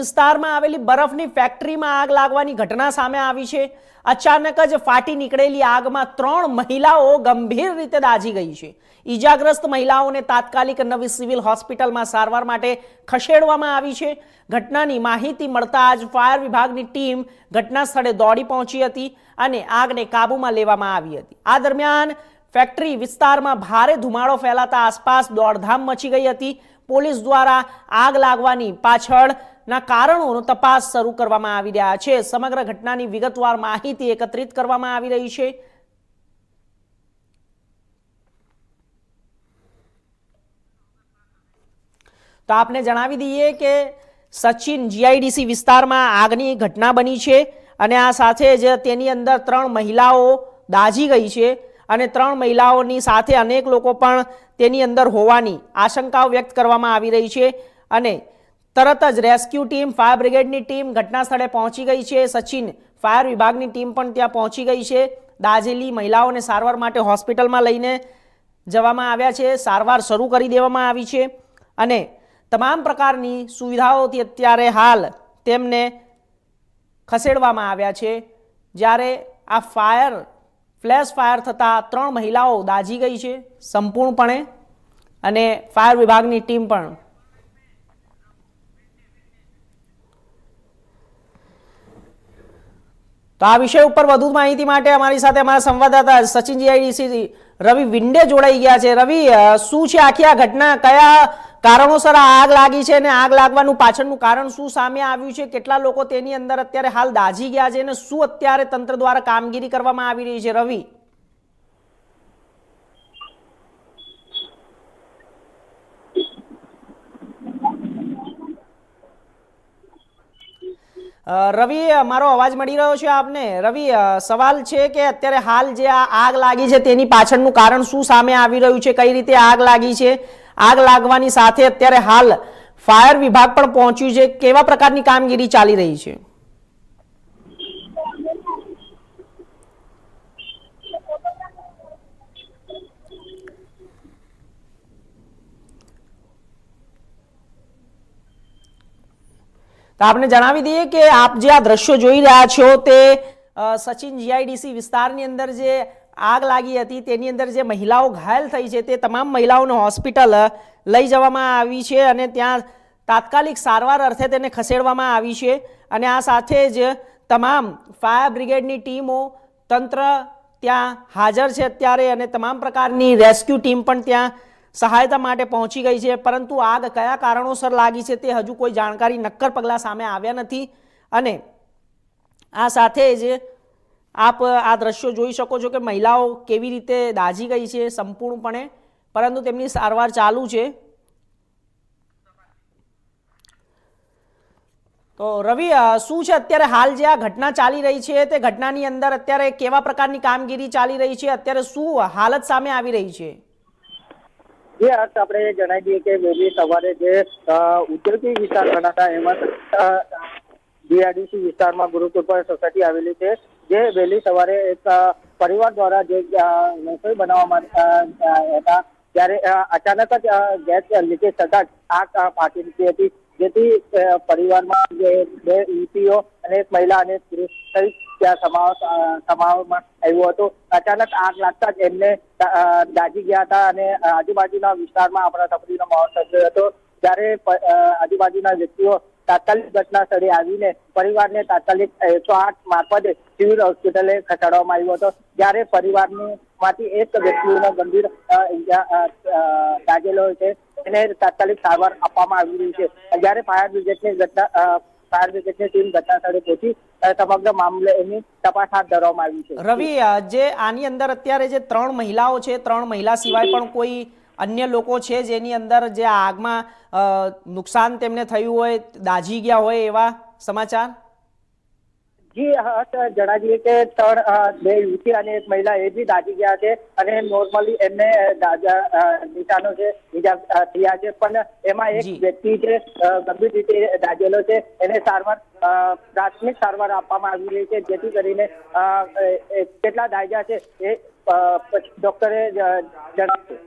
વિસ્તારમાં આવેલી બરફની ફેક્ટરીમાં આગ લાગવાની ઘટના સામે આવી છે. અચાનક જ ફાટી નીકળેલી આગમાં ત્રણ મહિલાઓ ગંભીર રીતે દાઝી ગઈ છે. ઈજાગ્રસ્ત મહિલાઓને તાત્કાલિક નવી સિવિલ હોસ્પિટલમાં સારવાર માટે ખસેડવામાં આવી છે. ઘટનાની માહિતી મળતા જ ફાયર વિભાગની ટીમ ઘટના સ્થળે દોડી પહોંચી હતી અને આગને કાબૂમાં લેવામાં આવી હતી. આ દરમિયાન ફેક્ટરી વિસ્તારમાં ભારે ધુમાડો ફેલાતા આસપાસ દોડધામ મચી ગઈ હતી. પોલીસ દ્વારા આગ લાગવાની પાછળના કારણોનો તપાસ શરૂ કરવામાં આવી રહ્યા છે. સમગ્ર ઘટનાની વિગતવાર માહિતી એકત્રિત કરવામાં આવી રહી છે. તો આપને જણાવી દઈએ કે સચિન જીઆઈડીસી વિસ્તારમાં આગની ઘટના બની છે અને આ સાથે જ તેની અંદર ત્રણ મહિલાઓ દાઝી ગઈ છે અને ત્રણ મહિલાઓની સાથે અનેક લોકો પણ તેની અંદર હોવાની આશંકાઓ વ્યક્ત કરવામાં આવી રહી છે અને તરત જ રેસ્ક્યુ ટીમ, ફાયર બ્રિગેડની ટીમ ઘટના સ્થળે પહોંચી ગઈ છે. સચિન ફાયર વિભાગની ટીમ પણ ત્યાં પહોંચી ગઈ છે. દાઝેલી મહિલાઓને સારવાર માટે હોસ્પિટલમાં લઈને જવામાં આવ્યા છે. સારવાર શરૂ કરી દેવામાં આવી છે અને તમામ પ્રકારની સુવિધાઓથી અત્યારે હાલ તેમને ખસેડવામાં આવ્યા છે. જ્યારે આ ફાયર, ફ્લેશ ફાયર થતાં ત્રણ મહિલાઓ દાઝી ગઈ છે સંપૂર્ણપણે અને ફાયર વિભાગની ટીમ પણ તો આ વિષય ઉપર વધુ માહિતી માટે અમારી સાથે અમારા સંવાદદાતા સચિન જીઆઈડીસી રવિ વિંડે જોડાઈ ગયા છે. રવિ શું છે આખી આ ઘટના? કયા કારણોસર આ આગ લાગી છે અને આગ લાગવાનું પાછળનું કારણ શું સામે આવ્યું છે? કેટલા લોકો તેની અંદર અત્યારે હાલ દાઝી ગયા છે અને શું અત્યારે તંત્ર દ્વારા કામગીરી કરવામાં આવી રહી છે? રવિ રવિ મારો અવાજ મળી રહ્યો છે આપને? રવિ સવાલ છે કે અત્યારે હાલ જે આ આગ લાગી છે તેની પાછળનું કારણ શું સામે આવી રહ્યું છે? કઈ રીતે આગ લાગી છે? આગ લાગવાની સાથે અત્યારે હાલ ફાયર વિભાગ પણ પહોંચ્યું છે. કેવા પ્રકારની કામગીરી ચાલી રહી છે? તો આપને જણાવી દઈએ કે આપ જે આ દ્રશ્યો જોઈ રહ્યા છો તે સચિન જીઆઈડીસી વિસ્તારની અંદર જે આગ લાગી હતી, તેની અંદર જે મહિલાઓ ઘાયલ થઈ છે, તે તમામ મહિલાઓને હોસ્પિટલ લઈ જવામાં આવી છે અને ત્યાં તાત્કાલિક સારવાર અર્થે તેને ખસેડવામાં આવી છે અને આ સાથે જ તમામ ફાયર બ્રિગેડની ટીમો, તંત્ર ત્યાં હાજર છે અત્યારે અને તમામ પ્રકારની રેસ્ક્યુ ટીમ પણ ત્યાં સહાયતા માટે પહોંચી ગઈ છે, પરંતુ આગ કયા કારણોસર લાગી છે તે હજુ કોઈ જાણકારી નક્કર પગલાં સામે આવ્યા નથી. અને આ સાથે જ આપ આ દ્રશ્યો જોઈ શકો છો કે મહિલાઓ કેવી રીતે દાઝી ગઈ છે સંપૂર્ણપણે, પરંતુ તેમની સારવાર ચાલુ છે. તો રવિ શું છે? અત્યારે હાલ જે આ ઘટના ચાલી રહી છે, તે ઘટનાની અંદર અત્યારે કેવા પ્રકારની કામગીરી ચાલી રહી છે? અત્યારે શું હાલત સામે આવી રહી છે? જે આપણે જણાવી દઈએ કે વહેલી સવારે જે ઉદ્યોગી વિસ્તાર ગણાતા એમાં જીઆરડીસી વિસ્તારમાં ગુરુકૃપા સોસાયટી આવેલી છે. જે વહેલી સવારે એક પરિવાર દ્વારા જે રસોઈ બનાવવા હતા. ત્યારે અચાનક જ ગેસ લીકેજ થતા આગ ફાટી નીકળી હતી. જેથી પરિવારમાં જે બે યુવતીઓ અને મહિલા અને પુરુષ સહિત ત્યાં સમાવ સમાવવામાં આવ્યો હતો. અચાનક આગ લાગતા જ એમને દાજી ગયા હતા અને આજુબાજુના વિસ્તારમાં તકલીફનો માહોલ સર્જાયો હતો. જ્યારે આજુબાજુના વ્યક્તિઓ તાત્કાલિક ઘટના આવીને પરિવારને તાત્કાલિક એકસો આઠ મારફતે સિવિલ હોસ્પિટલે ખસેડવામાં આવ્યો હતો. જ્યારે પરિવારની માંથી એક વ્યક્તિનો ગંભીર લાગેલો છે. એને તાત્કાલિક સારવાર આપવામાં આવી રહી છે. જ્યારે ફાયર બ્રિગેડની ઘટના ફાયર બ્રિગેડની ટીમ ઘટના પહોંચી સમગ્ર મામલે એની તપાસ હાથ ધરવામાં આવી છે. રવિ, જે આની અંદર અત્યારે જે ત્રણ મહિલાઓ છે, ત્રણ મહિલા સિવાય પણ કોઈ અન્ય લોકો છે જેની અંદર જે આગમાં નુકસાન તેમને થયું હોય, દાઝી ગયા હોય એવા સમાચાર? જી હા જણાવીએ કે ત્રણ બે યુવતી અને એક મહિલા એ બી દાઝી ગયા છે અને નોર્મલી એમને દાજા નિશાનો છે ઈજા થયા છે. પણ એમાં એક વ્યક્તિ છે ગંભીર રીતે દાઝેલો છે. એને સારવાર પ્રાથમિક સારવાર આપવામાં આવી રહી છે જેથી કરીને કેટલા દાજા છે એ ડોક્ટરે જણાવ્યું.